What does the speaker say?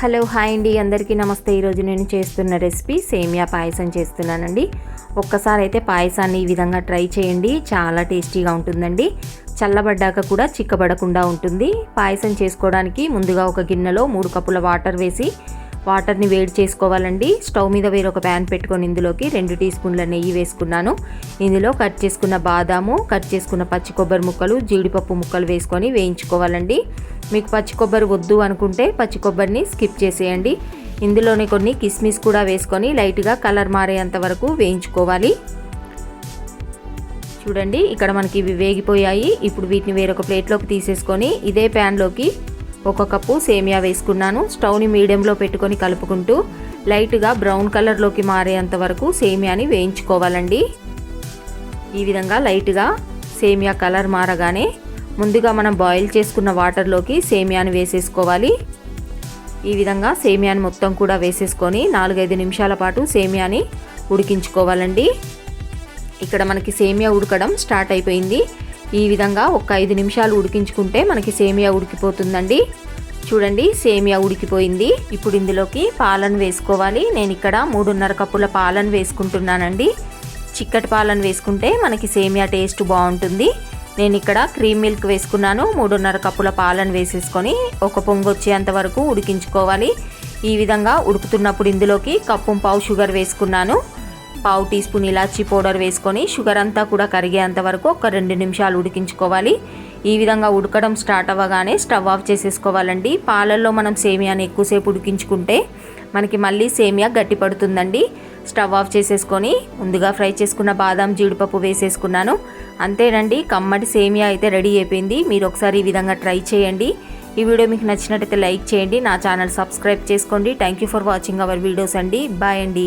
Hello hi అండి. అందరికీ నమస్తే. ఈరోజు నేను చేస్తున్న రెసిపీ సేమియా పాయసం చేస్తున్నానండి. ఒక్కసారి అయితే పాయసాన్ని ఈ విధంగా ట్రై చేయండి. చాలా టేస్టీగా ఉంటుందండి. చల్లబడ్డాక కూడా చిక్కబడకుండా ఉంటుంది. పాయసం చేసుకోవడానికి ముందుగా ఒక గిన్నెలో మూడు కప్పుల వాటర్ వేసి వాటర్ని వేడి చేసుకోవాలండి. స్టవ్ మీద వేరొక ప్యాన్ పెట్టుకొని ఇందులోకి రెండు టీ స్పూన్ల నెయ్యి వేసుకున్నాను. ఇందులో కట్ చేసుకున్న బాదాము కట్ చేసుకున్న పచ్చి కొబ్బరి ముక్కలు జీడిపప్పు ముక్కలు వేసుకొని వేయించుకోవాలండి. మీకు పచ్చి కొబ్బరి వద్దు అనుకుంటే పచ్చి కొబ్బరిని స్కిప్ చేసేయండి. ఇందులోనే కొన్ని కిస్మిస్ కూడా వేసుకొని లైట్గా కలర్ మారేంత వరకు వేయించుకోవాలి. చూడండి ఇక్కడ మనకి ఇవి వేగిపోయాయి. ఇప్పుడు వీటిని వేరొక ప్లేట్లోకి తీసేసుకొని ఇదే ప్యాన్లోకి ఒక కప్పు సేమియా వేసుకున్నాను. స్టవ్ని మీడియంలో పెట్టుకొని కలుపుకుంటూ లైట్గా బ్రౌన్ కలర్లోకి మారేంత వరకు సేమియాని వేయించుకోవాలండి. ఈ విధంగా లైట్గా సేమియా కలర్ మారగానే ముందుగా మనం బాయిల్ చేసుకున్న వాటర్లోకి సేమియాని వేసేసుకోవాలి. ఈ విధంగా సేమియాని మొత్తం కూడా వేసేసుకొని నాలుగైదు నిమిషాల పాటు సేమియాని ఉడికించుకోవాలండి. ఇక్కడ మనకి సేమియా ఉడకడం స్టార్ట్ అయిపోయింది. ఈ విధంగా ఒక ఐదు నిమిషాలు ఉడికించుకుంటే మనకి సేమియా ఉడికిపోతుందండి. చూడండి సేమియా ఉడికిపోయింది. ఇప్పుడు ఇందులోకి పాలను వేసుకోవాలి. నేను ఇక్కడ మూడున్నర కప్పుల పాలను వేసుకుంటున్నానండి. చిక్కటి పాలను వేసుకుంటే మనకి సేమియా టేస్ట్ బాగుంటుంది. నేను ఇక్కడ క్రీమ్ మిల్క్ వేసుకున్నాను. మూడున్నర కప్పుల పాలను వేసేసుకొని ఒక పొంగు వచ్చేంత వరకు ఉడికించుకోవాలి. ఈ విధంగా ఉడుకుతున్నప్పుడు ఇందులోకి కప్పు పావు షుగర్ వేసుకున్నాను. పావు టీ స్పూన్ ఇలాచీ పౌడర్ వేసుకొని షుగర్ అంతా కూడా కరిగేంత వరకు ఒక రెండు నిమిషాలు ఉడికించుకోవాలి. ఈ విధంగా ఉడకడం స్టార్ట్ అవ్వగానే స్టవ్ ఆఫ్ చేసేసుకోవాలండి. పాలల్లో మనం సేమియాని ఎక్కువసేపు ఉడికించుకుంటే మనకి మళ్ళీ సేమియా గట్టి పడుతుందండి స్టవ్ ఆఫ్ చేసేసుకొని ముందుగా ఫ్రై చేసుకున్న బాదం జీడిపప్పు వేసేసుకున్నాను. అంతేనండి కమ్మటి సేమియా అయితే రెడీ అయిపోయింది. మీరు ఒకసారి ఈ విధంగా ట్రై చేయండి. ఈ వీడియో మీకు నచ్చినట్టయితే లైక్ చేయండి. నా ఛానల్ సబ్స్క్రైబ్ చేసుకోండి. Thank you for watching our videos అండి. బాయ్ అండి.